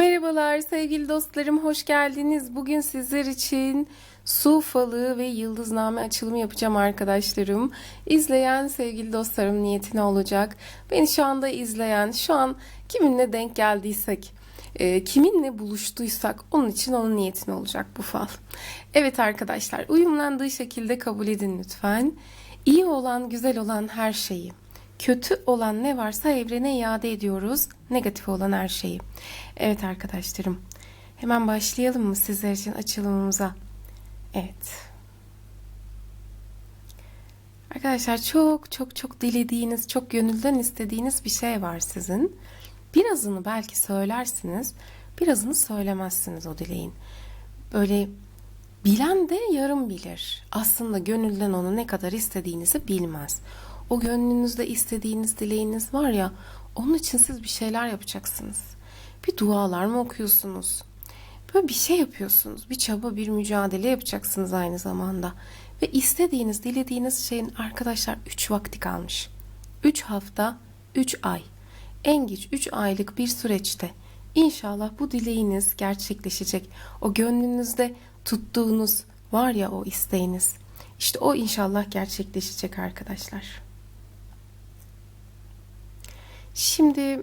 Merhabalar sevgili dostlarım, hoş geldiniz. Bugün sizler için su falı ve yıldızname açılımı yapacağım arkadaşlarım. İzleyen sevgili dostlarım niyetine olacak. Beni şu anda izleyen, şu an kiminle denk geldiysek, e, kiminle buluştuysak onun için onun niyetine olacak bu fal. Evet arkadaşlar, uyumlandığı şekilde kabul edin lütfen. İyi olan, güzel olan her şeyi, kötü olan ne varsa evrene iade ediyoruz. Negatif olan her şeyi. Evet arkadaşlarım. Hemen başlayalım mı sizler için açılımımıza? Evet. Arkadaşlar çok çok çok dilediğiniz, çok gönülden istediğiniz bir şey var sizin. Birazını belki söylersiniz, birazını söylemezsiniz o dileğin. Böyle bilen de yarım bilir. Aslında gönülden onu ne kadar istediğinizi bilmez. O gönlünüzde istediğiniz dileğiniz var ya, onun için siz bir şeyler yapacaksınız. Bir dualar mı okuyorsunuz? Böyle bir şey yapıyorsunuz. Bir çaba, bir mücadele yapacaksınız aynı zamanda. Ve istediğiniz, dilediğiniz şeyin arkadaşlar 3 vakti kalmış. 3 hafta, 3 ay. En geç 3 aylık bir süreçte inşallah bu dileğiniz gerçekleşecek. O gönlünüzde tuttuğunuz var ya o isteğiniz. İşte o inşallah gerçekleşecek arkadaşlar. Şimdi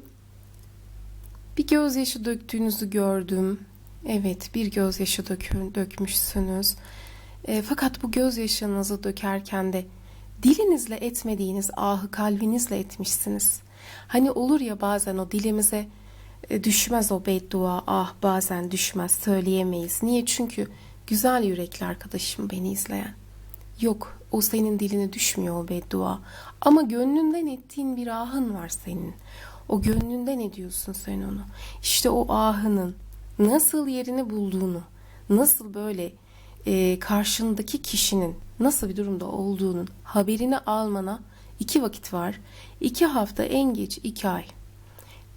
bir gözyaşı döktüğünüzü gördüm. Evet, bir gözyaşı dökün, dökmüşsünüz. E, fakat bu gözyaşınızı dökerken de dilinizle etmediğiniz ahı kalbinizle etmişsiniz. Hani olur ya bazen o dilimize e, düşmez o beddua, ah bazen düşmez, söyleyemeyiz. Niye? Çünkü güzel yürekli arkadaşım beni izleyen. Yok, o senin dilini düşmüyor o beddua. Ama gönlünden ettiğin bir ahın var senin. O gönlünden ediyorsun sen onu. İşte o ahının nasıl yerini bulduğunu, nasıl böyle e, karşındaki kişinin nasıl bir durumda olduğunun haberini almana iki vakit var. İki hafta en geç iki ay.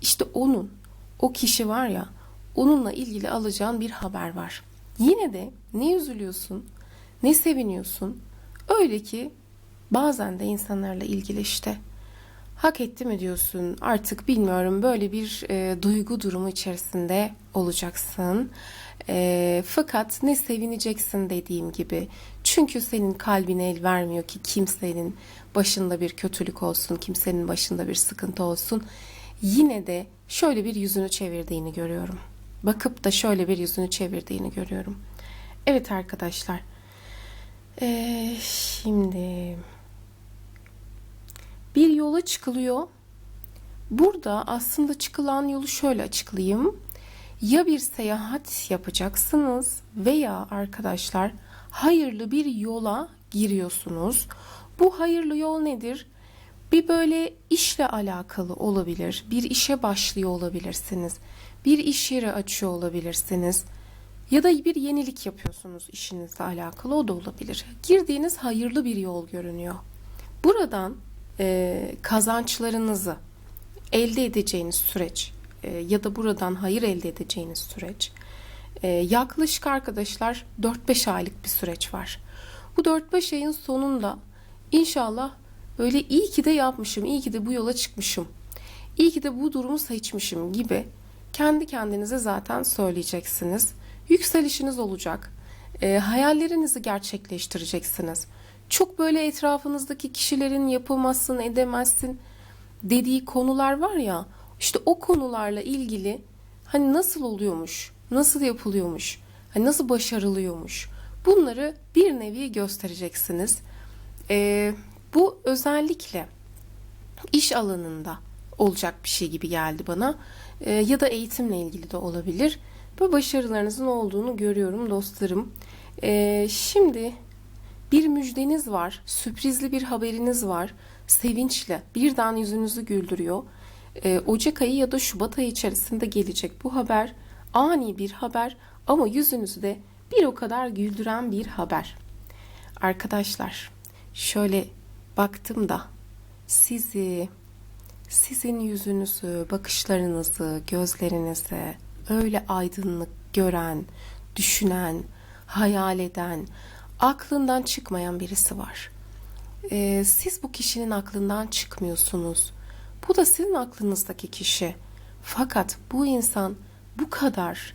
İşte onun, o kişi var ya, onunla ilgili alacağın bir haber var. Yine de ne üzülüyorsun, ne seviniyorsun. Öyle ki bazen de insanlarla ilgili işte hak etti mi diyorsun artık bilmiyorum böyle bir e, duygu durumu içerisinde olacaksın. E, fakat ne sevineceksin dediğim gibi çünkü senin kalbine el vermiyor ki kimsenin başında bir kötülük olsun, kimsenin başında bir sıkıntı olsun. Yine de şöyle bir yüzünü çevirdiğini görüyorum. Bakıp da şöyle bir yüzünü çevirdiğini görüyorum. Evet arkadaşlar. Ee, şimdi bir yola çıkılıyor. Burada aslında çıkılan yolu şöyle açıklayayım. Ya bir seyahat yapacaksınız veya arkadaşlar hayırlı bir yola giriyorsunuz. Bu hayırlı yol nedir? Bir böyle işle alakalı olabilir. Bir işe başlıyor olabilirsiniz. Bir iş yeri açıyor olabilirsiniz. Ya da bir yenilik yapıyorsunuz işinizle alakalı o da olabilir. Girdiğiniz hayırlı bir yol görünüyor. Buradan e, kazançlarınızı elde edeceğiniz süreç e, ya da buradan hayır elde edeceğiniz süreç e, yaklaşık arkadaşlar 4-5 aylık bir süreç var. Bu 4-5 ayın sonunda inşallah böyle iyi ki de yapmışım, iyi ki de bu yola çıkmışım, iyi ki de bu durumu seçmişim gibi kendi kendinize zaten söyleyeceksiniz. Yükselişiniz olacak. E, hayallerinizi gerçekleştireceksiniz. Çok böyle etrafınızdaki kişilerin yapamazsın, edemezsin dediği konular var ya. İşte o konularla ilgili hani nasıl oluyormuş, nasıl yapılıyormuş, hani nasıl başarılıyormuş. Bunları bir nevi göstereceksiniz. E, bu özellikle iş alanında olacak bir şey gibi geldi bana. E, ya da eğitimle ilgili de olabilir. Bu başarılarınızın olduğunu görüyorum dostlarım. E, şimdi bir müjdeniz var, sürprizli bir haberiniz var, sevinçle birden yüzünüzü güldürüyor. E, Ocak ayı ya da Şubat ayı içerisinde gelecek bu haber. Ani bir haber ama yüzünüzü de bir o kadar güldüren bir haber. Arkadaşlar şöyle baktım da sizi, sizin yüzünüzü, bakışlarınızı, gözlerinizi öyle aydınlık gören, düşünen, hayal eden, aklından çıkmayan birisi var. Ee, siz bu kişinin aklından çıkmıyorsunuz. Bu da sizin aklınızdaki kişi. Fakat bu insan bu kadar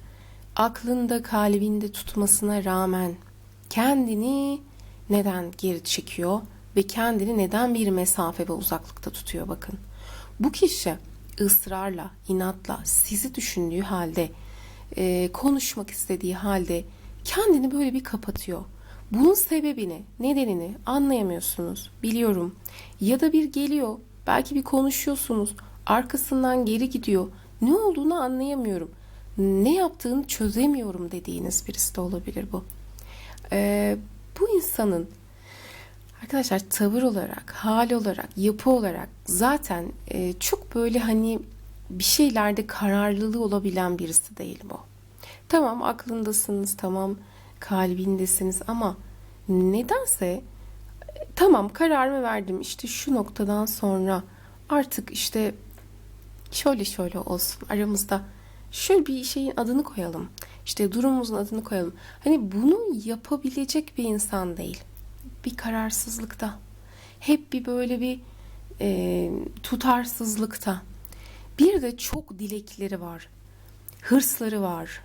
aklında kalbinde tutmasına rağmen kendini neden geri çekiyor ve kendini neden bir mesafe ve uzaklıkta tutuyor bakın. Bu kişi ısrarla, inatla sizi düşündüğü halde, e, konuşmak istediği halde kendini böyle bir kapatıyor. Bunun sebebini, nedenini anlayamıyorsunuz. Biliyorum. Ya da bir geliyor, belki bir konuşuyorsunuz, arkasından geri gidiyor. Ne olduğunu anlayamıyorum. Ne yaptığını çözemiyorum dediğiniz birisi de olabilir bu. Ee, bu insanın arkadaşlar tavır olarak, hal olarak, yapı olarak zaten e, çok böyle hani bir şeylerde kararlılığı olabilen birisi değil bu. Tamam aklındasınız, tamam kalbindesiniz ama nedense e, tamam kararımı verdim işte şu noktadan sonra artık işte şöyle şöyle olsun aramızda şöyle bir şeyin adını koyalım. İşte durumumuzun adını koyalım. Hani bunu yapabilecek bir insan değil. Bir kararsızlıkta. Hep bir böyle bir e, tutarsızlıkta. Bir de çok dilekleri var. Hırsları var.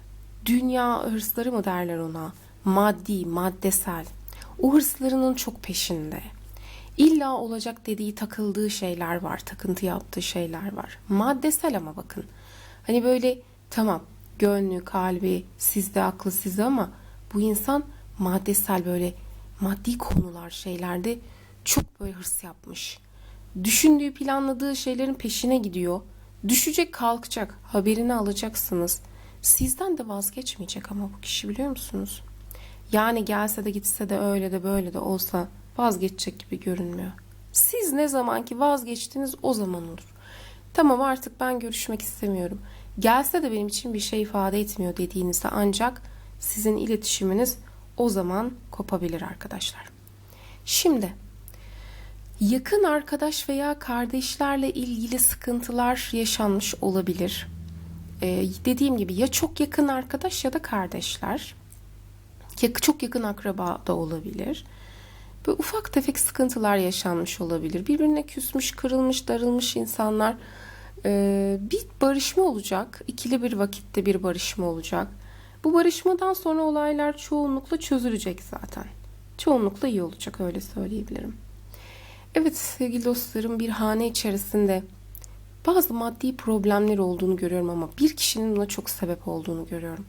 Dünya hırsları mı derler ona? Maddi, maddesel. O hırslarının çok peşinde. İlla olacak dediği takıldığı şeyler var. Takıntı yaptığı şeyler var. Maddesel ama bakın. Hani böyle tamam gönlü, kalbi sizde aklı sizde ama bu insan maddesel böyle maddi konular şeylerde çok böyle hırs yapmış. Düşündüğü, planladığı şeylerin peşine gidiyor. Düşecek, kalkacak. Haberini alacaksınız. Sizden de vazgeçmeyecek ama bu kişi biliyor musunuz? Yani gelse de gitse de öyle de böyle de olsa vazgeçecek gibi görünmüyor. Siz ne zaman ki vazgeçtiniz o zaman olur. Tamam artık ben görüşmek istemiyorum. Gelse de benim için bir şey ifade etmiyor dediğinizde ancak sizin iletişiminiz o zaman kopabilir arkadaşlar. Şimdi yakın arkadaş veya kardeşlerle ilgili sıkıntılar yaşanmış olabilir. Ee, dediğim gibi ya çok yakın arkadaş ya da kardeşler. Ya çok yakın akraba da olabilir. Böyle ufak tefek sıkıntılar yaşanmış olabilir. Birbirine küsmüş, kırılmış, darılmış insanlar. Ee, bir barışma olacak. İkili bir vakitte bir barışma olacak. Bu barışmadan sonra olaylar çoğunlukla çözülecek zaten. Çoğunlukla iyi olacak öyle söyleyebilirim. Evet sevgili dostlarım bir hane içerisinde bazı maddi problemler olduğunu görüyorum ama bir kişinin buna çok sebep olduğunu görüyorum.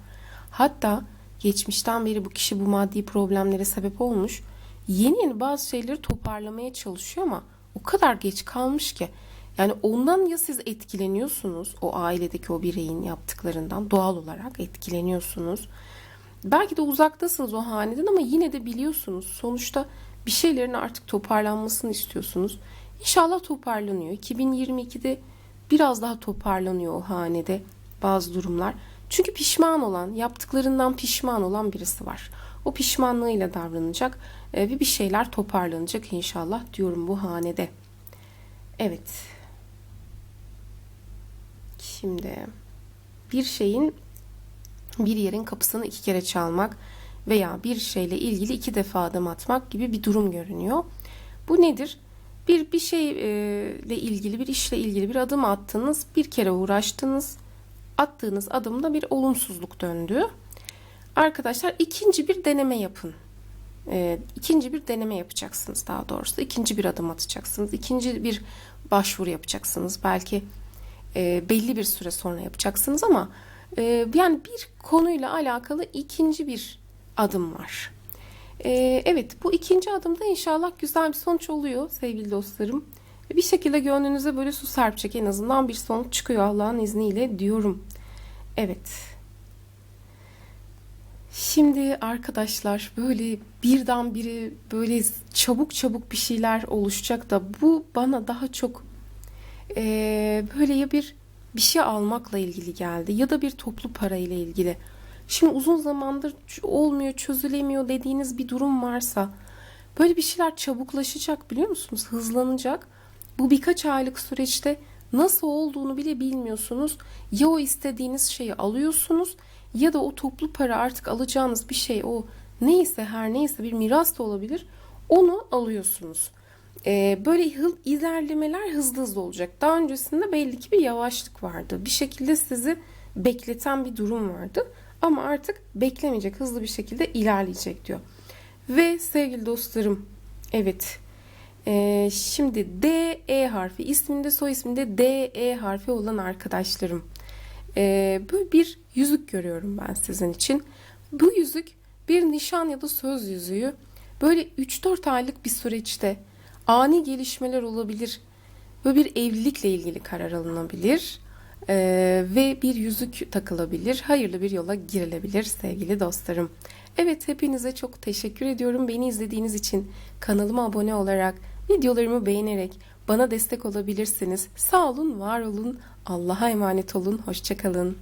Hatta geçmişten beri bu kişi bu maddi problemlere sebep olmuş. Yeni yeni bazı şeyleri toparlamaya çalışıyor ama o kadar geç kalmış ki. Yani ondan ya siz etkileniyorsunuz o ailedeki o bireyin yaptıklarından doğal olarak etkileniyorsunuz. Belki de uzaktasınız o haneden ama yine de biliyorsunuz. Sonuçta bir şeylerin artık toparlanmasını istiyorsunuz. İnşallah toparlanıyor. 2022'de biraz daha toparlanıyor o hanede bazı durumlar. Çünkü pişman olan, yaptıklarından pişman olan birisi var. O pişmanlığıyla davranacak e, ve bir şeyler toparlanacak inşallah diyorum bu hanede. Evet. Şimdi bir şeyin bir yerin kapısını iki kere çalmak veya bir şeyle ilgili iki defa adım atmak gibi bir durum görünüyor. Bu nedir? Bir bir şeyle ilgili bir işle ilgili bir adım attınız, bir kere uğraştınız, attığınız adımda bir olumsuzluk döndü. Arkadaşlar ikinci bir deneme yapın. E, ikinci bir deneme yapacaksınız daha doğrusu. İkinci bir adım atacaksınız. İkinci bir başvuru yapacaksınız. Belki e, belli bir süre sonra yapacaksınız ama e, yani bir konuyla alakalı ikinci bir adım var. E, evet bu ikinci adımda inşallah güzel bir sonuç oluyor sevgili dostlarım. Bir şekilde gönlünüze böyle su serpecek en azından bir sonuç çıkıyor Allah'ın izniyle diyorum. Evet. Şimdi arkadaşlar böyle birden biri böyle çabuk çabuk bir şeyler oluşacak da bu bana daha çok e, böyle ya bir bir şey almakla ilgili geldi ya da bir toplu para ile ilgili. Şimdi uzun zamandır olmuyor, çözülemiyor dediğiniz bir durum varsa böyle bir şeyler çabuklaşacak biliyor musunuz? Hızlanacak. Bu birkaç aylık süreçte nasıl olduğunu bile bilmiyorsunuz. Ya o istediğiniz şeyi alıyorsunuz ya da o toplu para artık alacağınız bir şey o neyse her neyse bir miras da olabilir. Onu alıyorsunuz. Ee, böyle ilerlemeler hızlı hızlı olacak. Daha öncesinde belli ki bir yavaşlık vardı. Bir şekilde sizi bekleten bir durum vardı. Ama artık beklemeyecek, hızlı bir şekilde ilerleyecek diyor. Ve sevgili dostlarım, evet ee, şimdi D, E harfi isminde soy isminde D, E harfi olan arkadaşlarım. Ee, böyle bir yüzük görüyorum ben sizin için. Bu yüzük bir nişan ya da söz yüzüğü. Böyle 3-4 aylık bir süreçte ani gelişmeler olabilir. Böyle bir evlilikle ilgili karar alınabilir. Ee, ve bir yüzük takılabilir. Hayırlı bir yola girilebilir sevgili dostlarım. Evet hepinize çok teşekkür ediyorum. Beni izlediğiniz için kanalıma abone olarak, videolarımı beğenerek bana destek olabilirsiniz. Sağ olun, var olun. Allah'a emanet olun. Hoşçakalın.